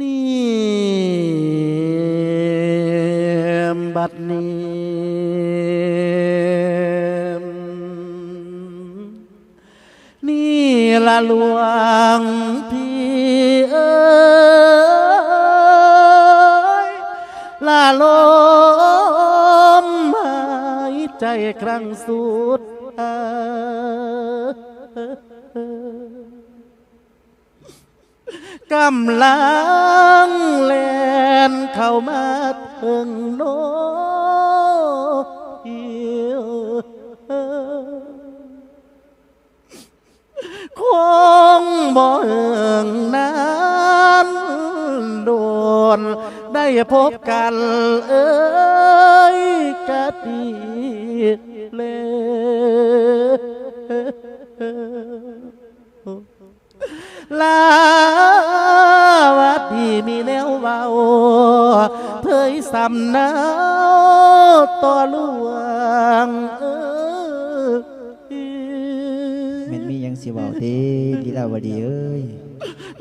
นี่บัดนี้นี่ละหลวงพี่เอ้ยละลมหายใจครั้งสุดท้าย กำลังแลนเข้ามาถึงโนเอียวคงบ่เอิงนั้นโดน ได้พบกันเอ้ยกะดีเลย ลาวาดีมีแนวเบาเผยสำเนาต่อหลวงเอ้ยแม่นมีหยังสิเว้าเด้ลีลาวดีเอ้ย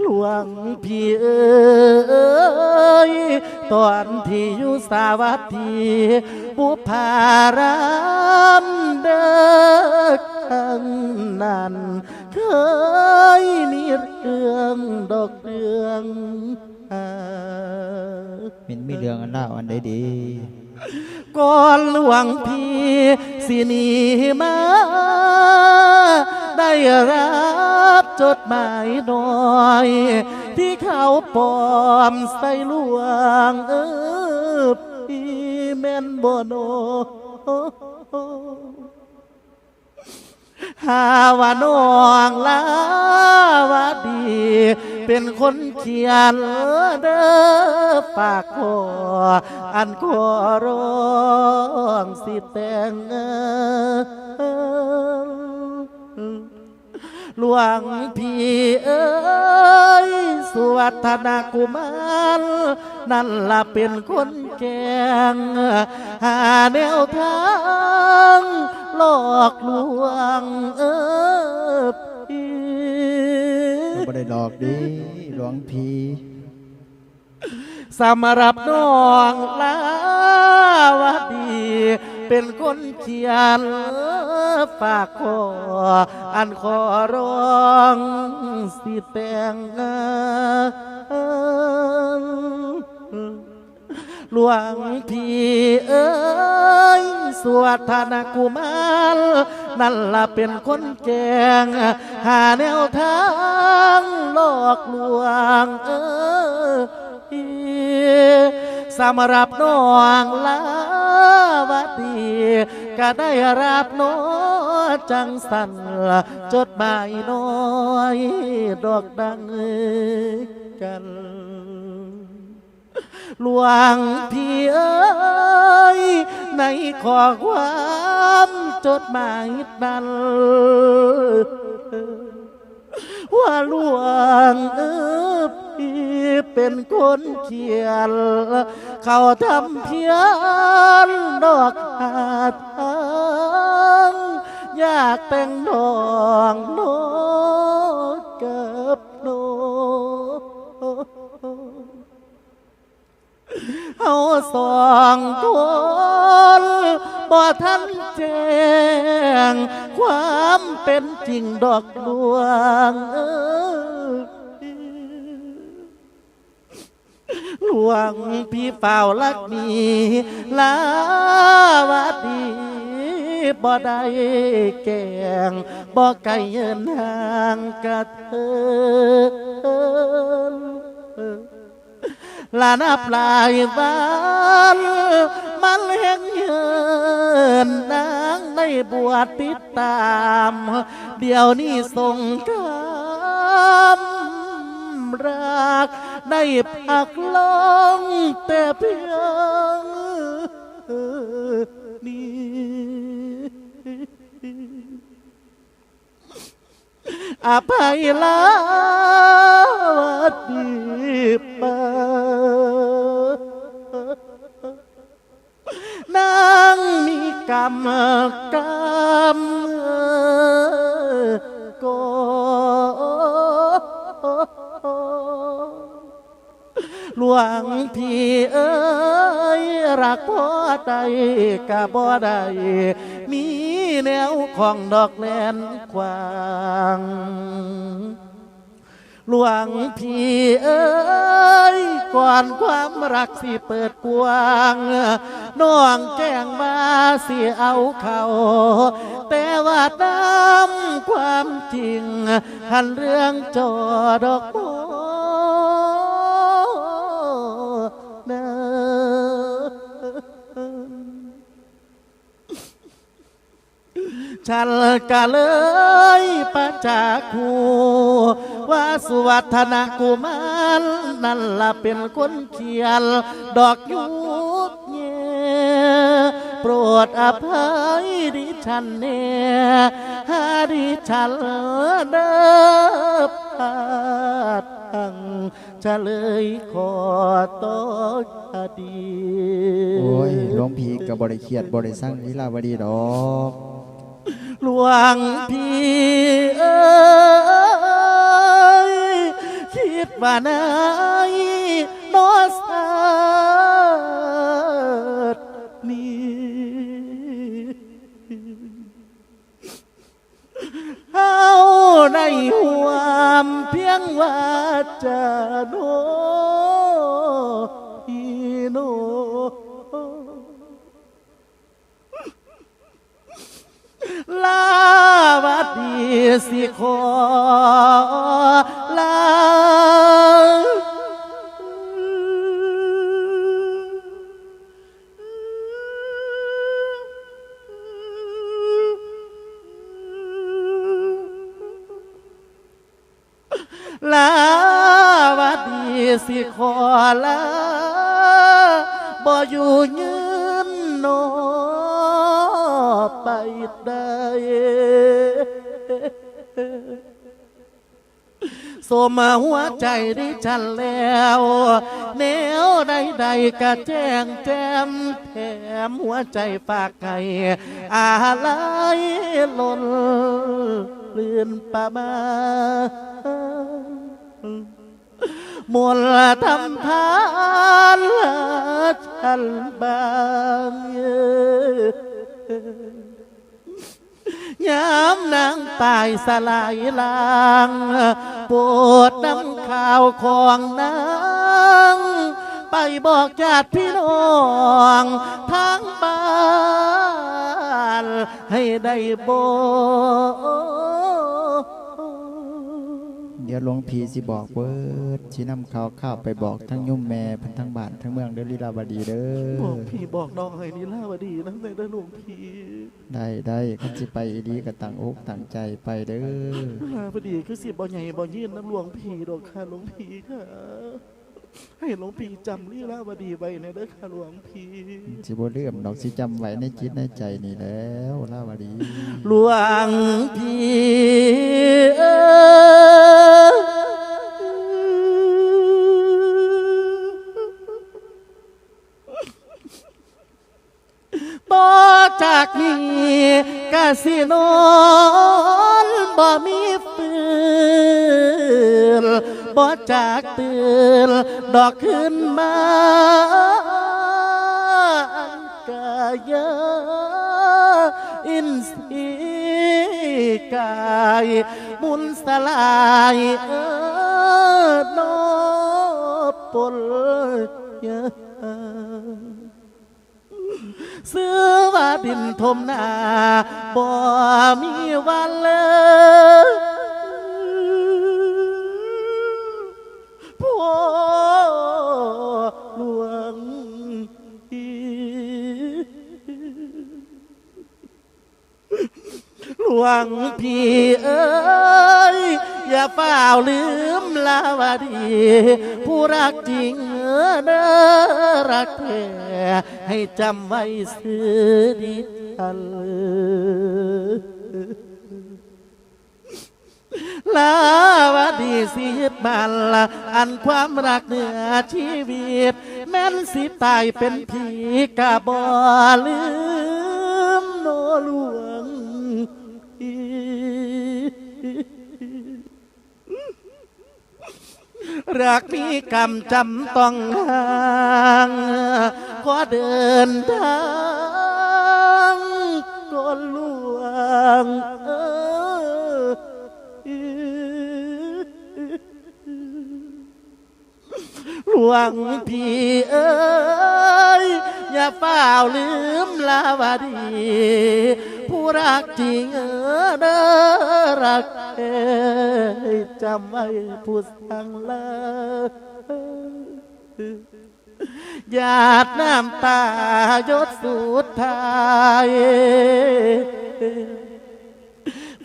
หลวงพี่เอ้ยตอนที่อยู่สาวัตถีบุพารามเด็กข้างนั้นเคยมี เรื่องดอกเรื่องหาแม่นมีเรื่องอันลาวอันใดเดีก่อนหลวงพี่สิหนีมา ได้รับจดหมายน้อย ที่เขาปลอมใส่หลวงเออพี่แม่นบ่โน หาว่าน้องลาวาดี เป็นคนเขียนเด้อฝากขออันขอร้องสิแต่งหลวงพี่เอ้ยสวัฒนากุมารนั่นละเป็นคนแกงหาแนวทาง หลอกลวงเออพี่เราบ่ได้หลอกด้หลวงพี่สำหรับน้องลาวดี เป็นคนเขียนฝากขออันขอร้องสิแต่งงาน หลวงพี่เอ้ยสวัฒนกุมารนั่นละเป็นคนแกง หาแนวทางหลอกลวงเออสำหรับน้องลาวดีก็ได้รับโน้จังสันจดหมายน้อย ดอกดังกัน หลวงพี่เอ้ยในขอความจดหมายนั้นว่าหลวงเออพี่เป็นคนเขียน เขาทำเพียนดอกหาทางอยากแต่งดองนกับ สองคนบ่ทันแจ้งความเป็นจริงดอกดวงเอ้ยหลวงพี่เฝ้าลักมีลาวาดีบ่ได้แกงบ่ไกลเยินห่างกะเธอ ลานับลายวันมันแห่งเหินนางในบวชติดตาม เดี๋ยวนี้ทรงกำรักได้พักลงแต่เพียงนี้ อ ภัยลาวดีปานางมีกรรมกรรมกหลวงพี่เอ้ย รักพ่อใดกะบ่ได้มีแนวของดอกแลนกว้างหลวงพี่เอ้ยก่อนความรักสิเปิดกว้างน้องแก้งมาสิเอาเขาแต่ว่าตามความจริงหันเรื่องจอดอกโม ฉันก็เลยประจักษ์ูว่าสุวัฒนกุมารนั่นละเป็นคนเขียน ดอกยุกเยโปรดอภัยดิฉันเน่หาดิฉันเดิบพาดทางจะเลยขอโตคดี โอ้ยหลวงพี่กับบริเคียดบริสั่งลีลาวดีดอก หลวงพี่เอ้ยคิดว่าไหนนอสาดนี้เฮาในหวามเพียงว่าจะโนอีโน ลาวัดีสิขอลาลาวัดีสิขอลาบ่อยู่ยืนโนไป ได้สมหัวใจดิฉันแล้วแนวใดๆก็แจ้งแจมแถมหัวใจฝากไก่อะไรล้นเลื่อนปะมาณมนต์ทำทานฉันบางย ยามนางตายสลายลางปวดน้ำข่าวของนางไปบอกญาติพี่น้องทางบ้านให้ได้บอก หลวงพี่สิบอกเบิดสินำข่าวข้าวไปบอกทั้งยุ่มแม่เพันทั้งบ้านทั้งเมืองเด้อลีลาวดีเด้บอกอพี่บอกน้องให้นี่ล่าวดีนะในด้านหลวงพี่ได้ได้คันสิไปอีดีก็ตั้งอกตั้งใจไปเด้อลาพอดีคือสิบ่ใหญ่บ่ยืนน้ำหลวงพี่ดอกค่ะหลวงพี่ค่ะให้หลวงพี่จำลีลาวดีไว้ในเด้อค่ะหลวงพี่สิบ่ลืมดอกสิจำไว้ในจิตในใจนี่แล้วลาวดี หลวงพี่ สินอนบ่มีฟืนบ่จากตื่นดอกขึ้นมาอันกายาอินสีกายมุนสลายเออนอปลยา เสื้อว่าดินทมนาบ่มีวันเลยพ่อหลวงพี่หลวงพี่เอ้ยอย่าเฝ้าลืมลาวดี ผู้รักจริง ออเด้อรักแท้ให้จำไว้ซื้อดิทันลาวดีสิบบันละอันความรักเหนือชีวิต แม่นสิตายเป็นผีกะบ่ลืมโนหลว รักมีกรรมจำต้องห่างขอเดินทางก่อนลวงเออหลวงพี่เอ้ยอย่าเฝ้าลืมลาวดี ผู้รักจริงเออเด้อรักเอ้จำไว้ผู้สั่งเลหยาดน้ำตายดสุดท้าย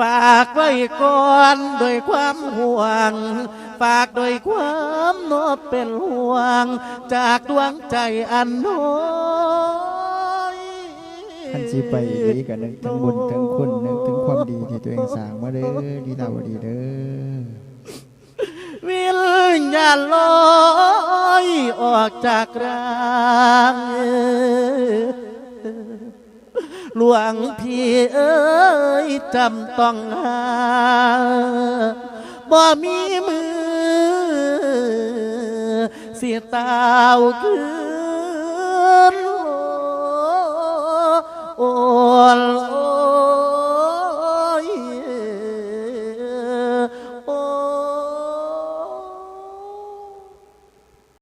ฝากไว้ก่อนโดวยความห่วง ฝากโดวยความโนบเป็นห่วง จากดวงใจอันน้อ ยคันสิไปดีก็นึกถึงบุญถึงคุณนึกถึงความดีที่ตัวเองสร้างมาเด้อลีลาวดีเด้อวิญญาณลอยออกจากร่างหลวงพี่เอ้ยจำต้องหาบ่มีมือ เสียตาวคือ โอล